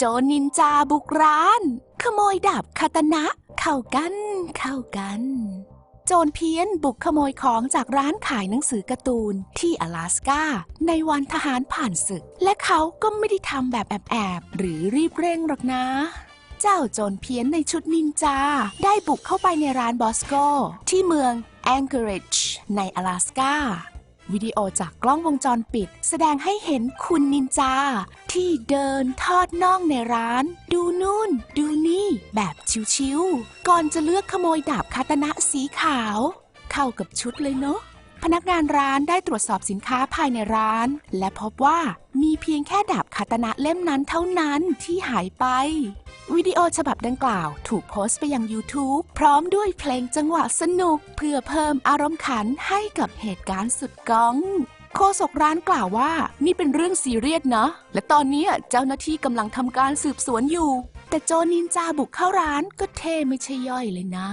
โจรนินจาบุกร้าน ขโมยดาบคาตานะ เข้ากันเข้ากัน โจรเพี้ยนบุกขโมยของจากร้านขายหนังสือการ์ตูนที่阿拉สกาในวันทหารผ่านศึก และเขาก็ไม่ได้ทำแบบแอบๆหรือรีบเร่งหรอกนะ เจ้าโจรเพี้ยนในชุดนินจา ได้บุกเข้าไปในร้านบอสโกที่เมืองแองเกอริจใน阿拉สกา วิดีโอจากกล้องวงจรปิด แสดงให้เห็นคุณนินจา ที่เดินทอดน่องในร้าน ดูนู่น ดูนี่ แบบชิวๆก่อนจะเลือกขโมยดาบคาตนะสีขาว เข้ากับชุดเลยเนาะพนักงานร้านได้ตรวจสอบสินค้าภายในร้าน และพบว่ามีเพียงแค่ดาบคาตนะเล่มนั้นเท่านั้นที่หายไป วิดีโอฉบับดังกล่าวถูกโพสต์ไปยัง YouTube พร้อมด้วยเพลงจังหวะสนุก เพื่อเพิ่มอารมณ์ขันให้กับเหตุการณ์สุดก้องโฆษกร้านกล่าวว่า นี่เป็นเรื่องซีเรียสนะ และตอนนี้เจ้าหน้าที่กำลังทำการสืบสวนอยู่ แต่โจนินจาบุกเข้าร้านก็เท่ไม่ใช่ย่อยเลยนะ